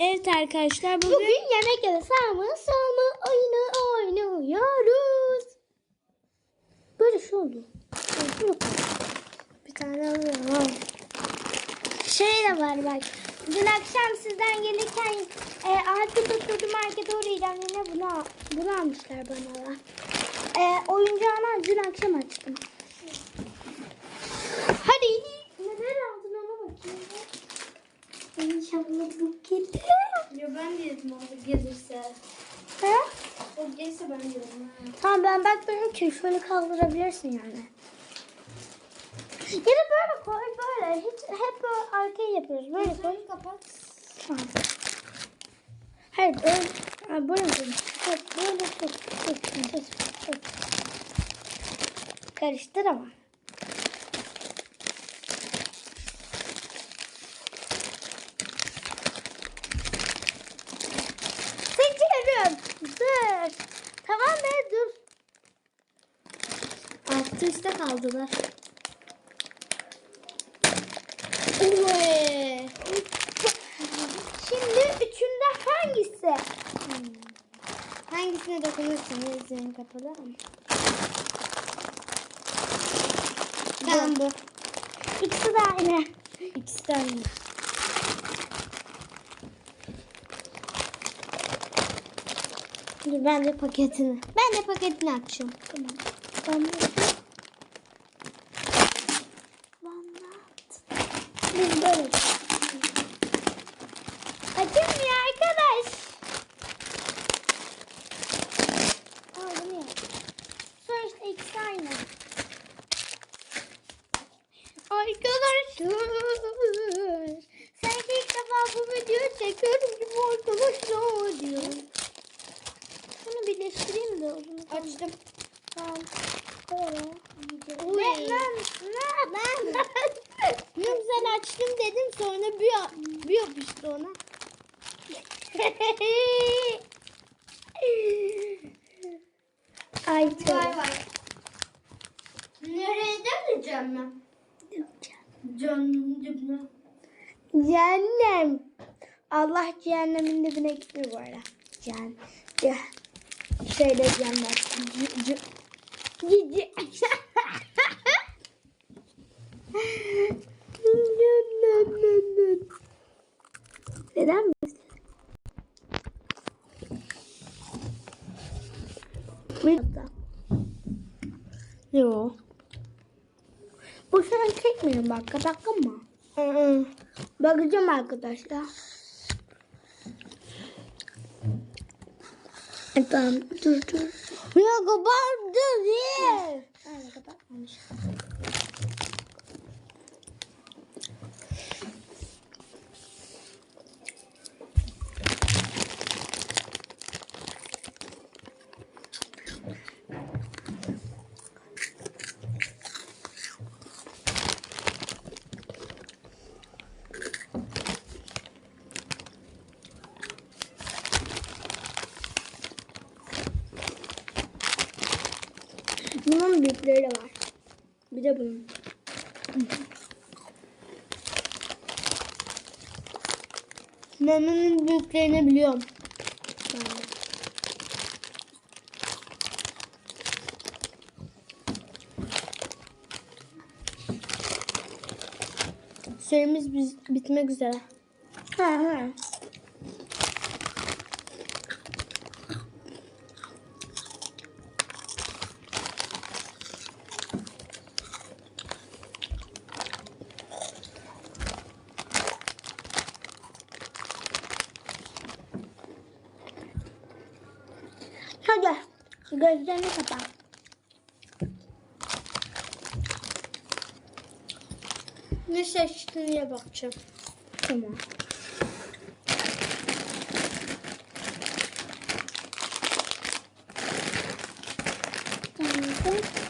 Evet arkadaşlar bugün, Bugün yemek ya da sağma oyunu oynuyoruz. Böyle şey oldu. Bir tane alıyorum. Şey de var bak. Dün akşam sizden gelirken e, ağaçta tutturdu markete uğrayacağım yine bunu, bunu almışlar bana da. E, oyuncağını dün akşam açtım. Hadi. Neler aldın ona bakayım. İnşallah bu gelir. Ya ben de yedim onu gelirse. He? O gelirse ben de yerim. Tamam ben bakmıyorum ki şöyle kaldırabilirsin yani. Ya da böyle koy böyle. Hiç hep böyle arkaya yapıyoruz. Böyle koy. kapat. Tamam. Hayır böyle. Ha, böyle koy. Bak böyle tut. Tut. Tut. Tut. Karıştır ama. Seçiyorum. Dur. Tamam be dur. Altı üstte kaldılar. Uy. Şimdi üçünden hangisi? Hangisine dokunursanız gözlerim kapalı ama. Tamam bu. İkisi de aynı. İkisi de aynı. Dur ben de paketini. Ben de paketini açıyorum. Tamam. Ben de. Biz böyle. Açılmıyor arkadaş. Aa bu ne? Sonuçta ikisi aynı. Arkadaşlar. Sanki ilk defa bu videoyu çekiyorum gibi arkadaşlar diyor. Bunu birleştireyim de o zaman. Açtım. Tamam. Koyalım. Uy. Ne? Ne? Ne? Ne? Ne güzel açtım dedim sonra bir, bir yapıştı ona. Ay çok. vay. Nereye döneceğim ben? Canım dibine. Cehennem. Allah cehennemin dibine gitmiyor bu arada. Cehennem. Ce Şöyle cehennem. C c c c Neden mi? Şu an çekmiyorum kapattın mı? Bakacağım arkadaşlar. Tamam dur dur. Ya kabardı diye. Aynen kapatmamış. Bunun büyükleri de var. Bir de bunun. Memenin büyüklerini biliyorum. Süremiz bitmek üzere. Ha ha. Hadi gözlerini kapat. Ne seçtiğine bakacağım. Tamam. Tamam.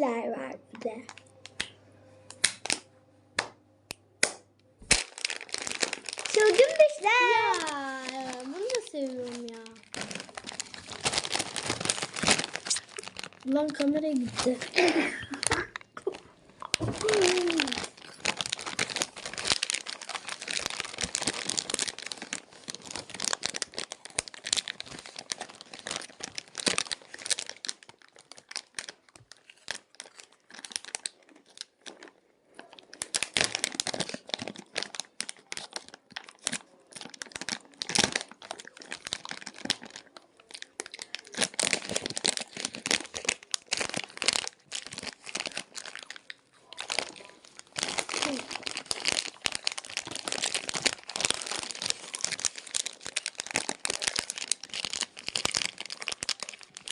Süsler var bir de. Çılgın düşler. Ya, bunu da seviyorum ya. Lan kamera gitti.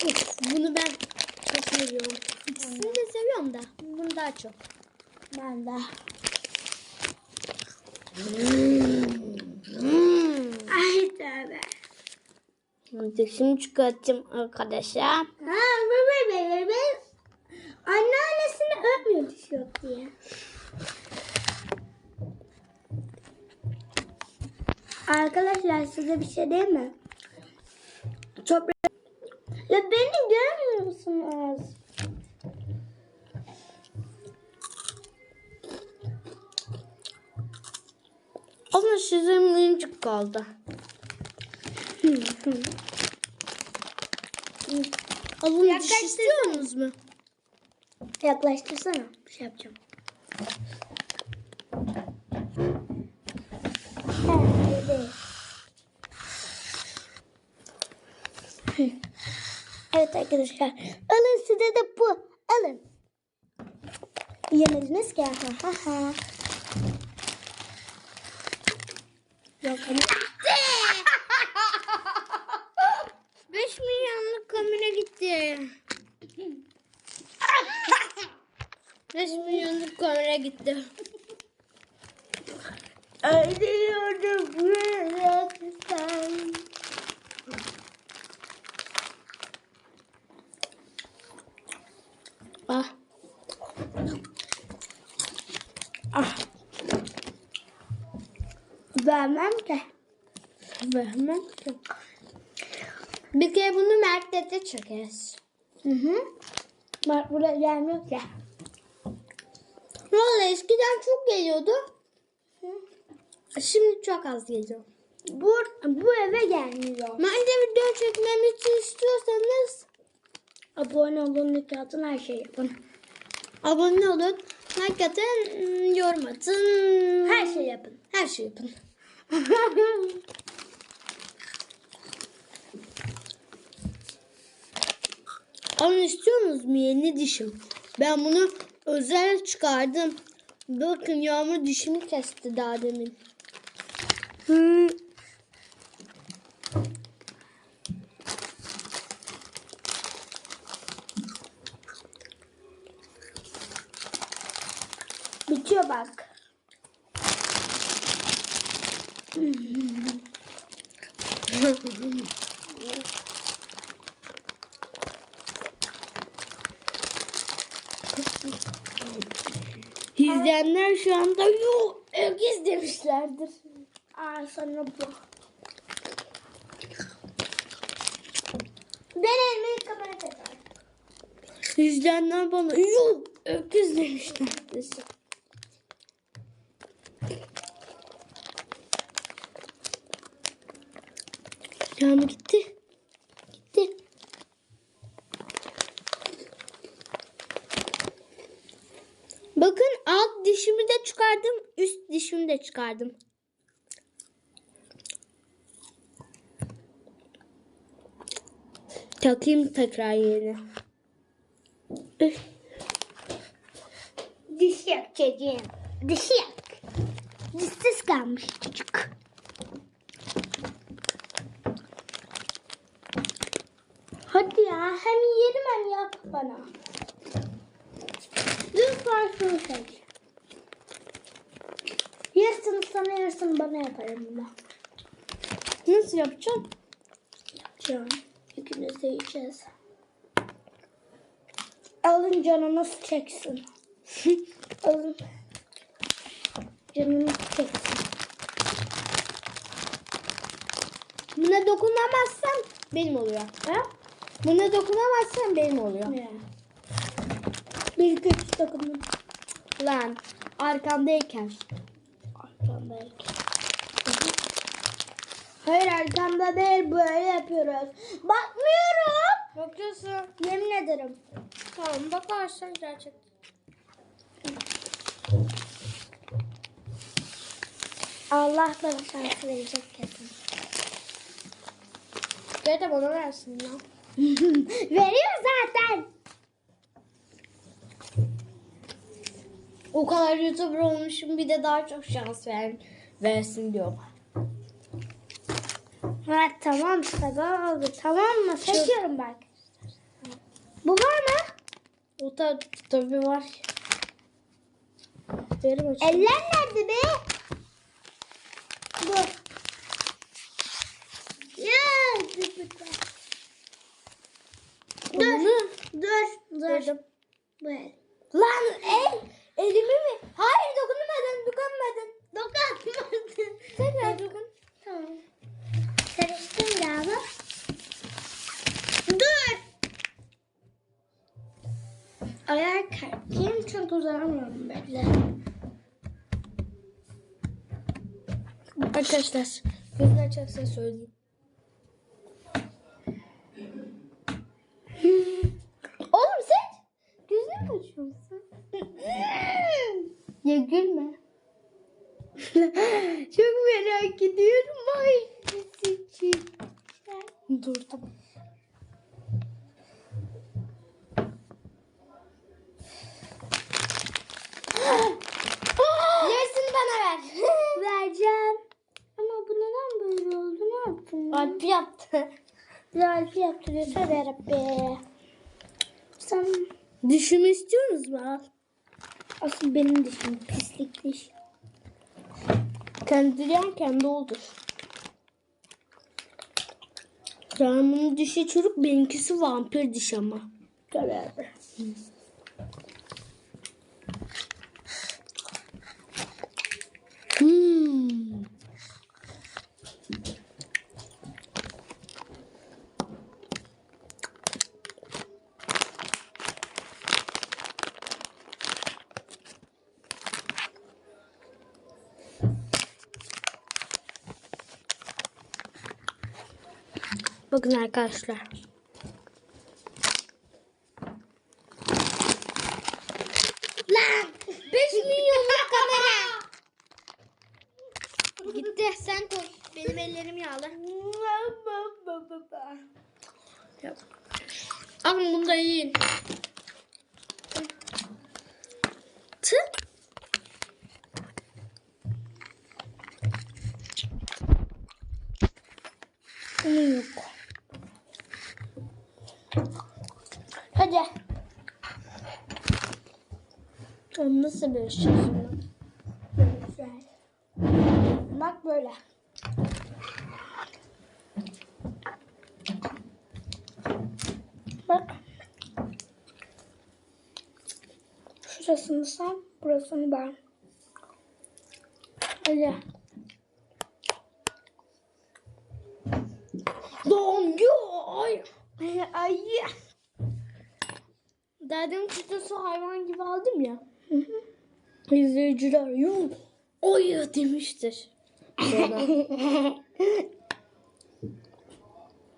Bunu ben çok seviyorum. İkisini de seviyorum da. Bunu daha çok. Ben de. Ay tövbe. Dişimi çıkartacağım arkadaşlar. Ha bebe bebe. Anneannesini öpmüyor diş yok diye. Arkadaşlar size bir şey diyeyim mi? Ama sizin minicik kaldı. Alın diş istiyorsunuz mu? Yaklaştırsana. Bir şey yapacağım. Evet arkadaşlar. Alın size de bu. Alın. Yemediniz ki. Ha ha ha. Ama. 5 milyonluk kamera gitti. 5 milyonluk kamera gitti. Öldürüyorum bırakırsan. Ki. Bir kere bunu markete çekeriz. Hı hı. Bak buraya gelmiyor ya. Valla eskiden çok geliyordu. Şimdi çok az geliyor. Bu, bu eve gelmiyor. Bence video çekmemizi istiyorsanız Abone olun, like atın, her şey yapın. abone olun, like atın, yorum atın. Her şey yapın. Her şey yapın. Alın istiyorsunuz mu yeni dişim? Ben bunu özel çıkardım. Bakın Yağmur dişimi kesti daha demin. Bitiyor bak. İzleyenler şu anda yok öküz demişlerdir. Aa sana bu. Ben elimi kamera takar. İzleyenler bana yok öküz demişlerdir. Yağmur gitti. Bakın alt dişimi de çıkardım, üst dişimi de çıkardım. Takayım tekrar yerine. Üf. Diş yok çocuğum. Diş yok. Dişsiz kalmış çocuk. Hadi ya hem yerim hem yap bana. Lütfen şunu seç. Yarısını sana yarısını bana yaparım bunu. Nasıl yapacağım? Can, ikimiz de yiyeceğiz. Alın canınız çeksin. Alın. Canınız çeksin. Buna dokunamazsam benim oluyor. Ha? Buna dokunamazsan benim oluyor. Bir iki üç dokundum. Lan arkamdayken. Arkamdayken. Hayır arkamda değil böyle yapıyoruz. Bakmıyorum. Bakıyorsun. Yemin ederim. Tamam bakarsın gerçekten. Allah bana şans verecek kesin. De bana versin ya. Veriyor zaten. O kadar YouTuber olmuşum bir de daha çok şans ver, versin diyorlar. Ha tamam sabah oldu tamam mı? Çekiyorum bak. Bu var mı? O da tabii var. Verim açayım. Eller nerede be? Arkadaşlar gözünü açarsa söyleyeyim. Oğlum sen gözünü mü açıyorsun? Ya gülme. Çok merak ediyorum. Ay için. Durdum. Yarısını bana ver. Vereceğim. Böyle oldu? Ne yaptın? Alp yaptı. Bir Alpi yaptırıyor. Tövbe yarabbi. Sen Dişimi istiyorsunuz mu? Al. asıl benim dişim pislik diş. Kendi diyen kendi olur. Rahman'ın dişi çürük benimkisi vampir diş ama. Tövbe yarabbi. Hmm. Bakın arkadaşlar. Lan! 5 milyonluk kamera. Gitti sen koy. Benim ellerim yağlı. Yap. Alın bunu da yiyin. Tı. Bunun yok. Hadi. Onu nasıl bir şey? Güzel. Bak böyle. Bak. Şurasını sen, burasını ben. Hadi. Donmuyor. Ay. Ay. Derdim kutusu hayvan gibi aldım ya. İzleyiciler yok. Oy demiştir.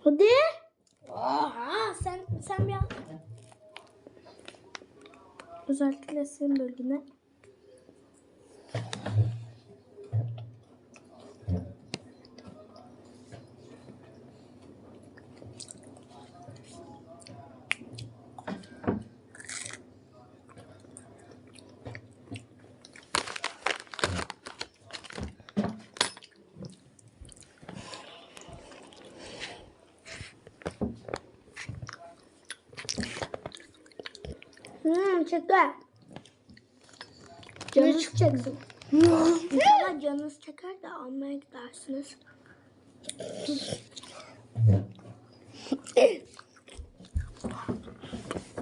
Hadi. Aha sen sen bir al. Özellikle senin bölgene. Ne Canınız- çıkacaksın? İnşallah canınız çeker de almaya gidersiniz.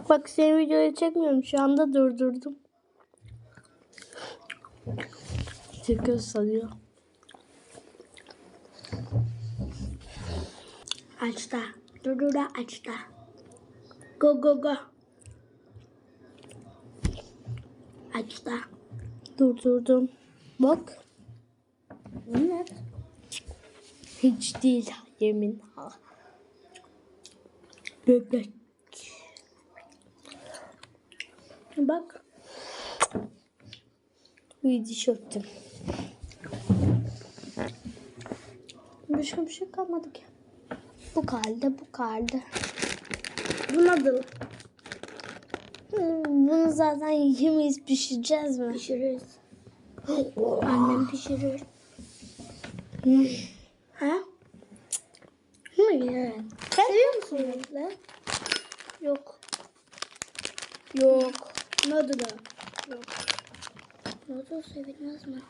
Bak seni videoya çekmiyorum. Şu anda durdurdum. Tekrar sanıyor. Aç da. Dur dur da aç da. Go go go. Aç da. Durdurdum. Bak. Ne? Hiç değil yemin. ha. Bebek. Bak. Bir diş öptüm. Başka bir şey kalmadı ki. Bu kaldı bu kaldı. Bu nasıl? Bunu zaten yemeyiz pişireceğiz mi? Pişiririz. Annem pişirir. Ha? Hı, evet. Seviyor musun renkli? Yok. Yok. Noodle'ı. Yok. Noodle sevilmez mi?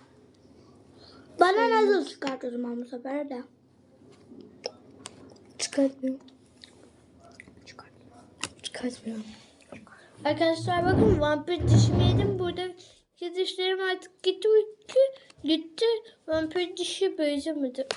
Bana noodle çıkart o zaman bu sefer de. Çıkartmıyorum. Çıkartmıyorum. Arkadaşlar bakın vampir dişimi yedim. Burada dişlerim artık gitti. Gitti. gitti. Vampir dişi benzemedi.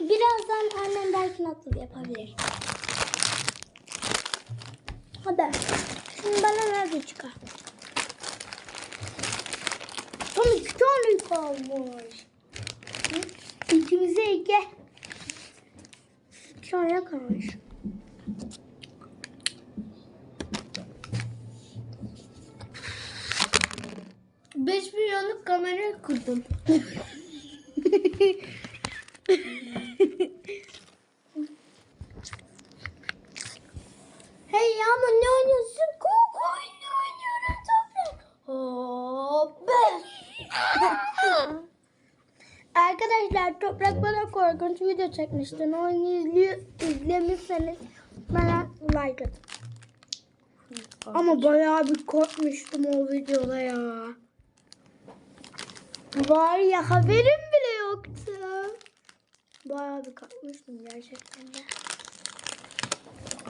Birazdan annem belki noodle yapabilir. Hadi. Şimdi bana nerede çıkar? Tam iki tane kalmış. İkimize iki. İki tane kalmış. Beş milyonluk kamera kurdum. Hey Yağmur ne oynuyorsun? Kuk oyunu oynuyorum toprak. Hop. Arkadaşlar Toprak bana korkunç video çekmişti. Onu izliyor, izlemişseniz bana like atın. Ama bayağı bir korkmuştum o videoda ya. Var ya haberim bile yoktu. Bayağı bir korkmuştum gerçekten de.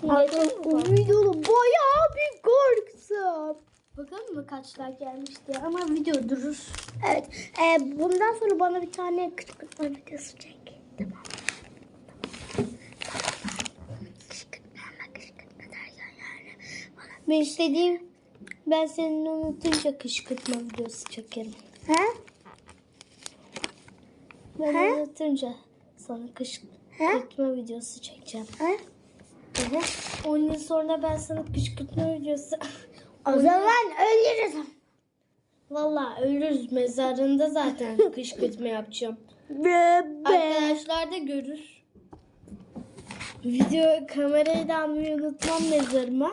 Arkadaşlar o videoda bayağı bir korktum. Bakalım mı kaç like gelmişti ama video durur. Evet. E, bundan sonra bana bir tane kışkırtma videosu çek. Tamam. Ben istediğim ben senin unutunca kışkırtma videosu çekerim. He? Ben He? unutunca sana He? kışkırtma videosu çekeceğim. He? Hı. 10 yıl sonra ben sana kışkırtma videosu... O zaman ölürüz. Vallahi ölürüz mezarında zaten kışkırtma yapacağım. Arkadaşlar da görür. Video kamerayı da almayı unutmam mezarıma.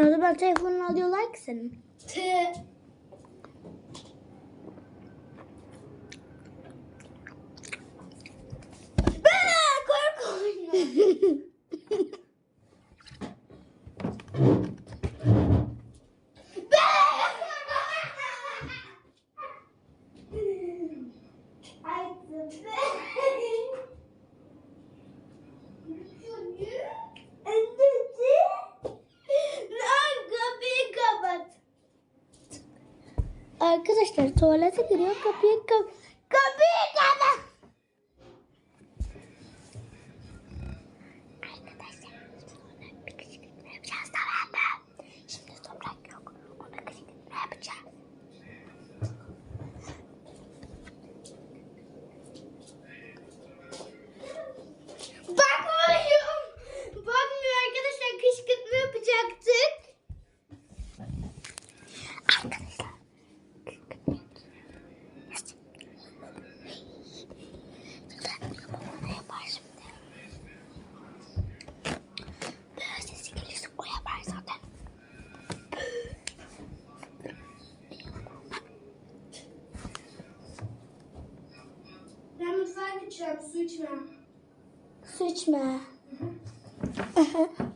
O zaman telefonunu alıyorlar ki senin. Te Castro, la seguiría gideceğim su içmem. Su içme. Dur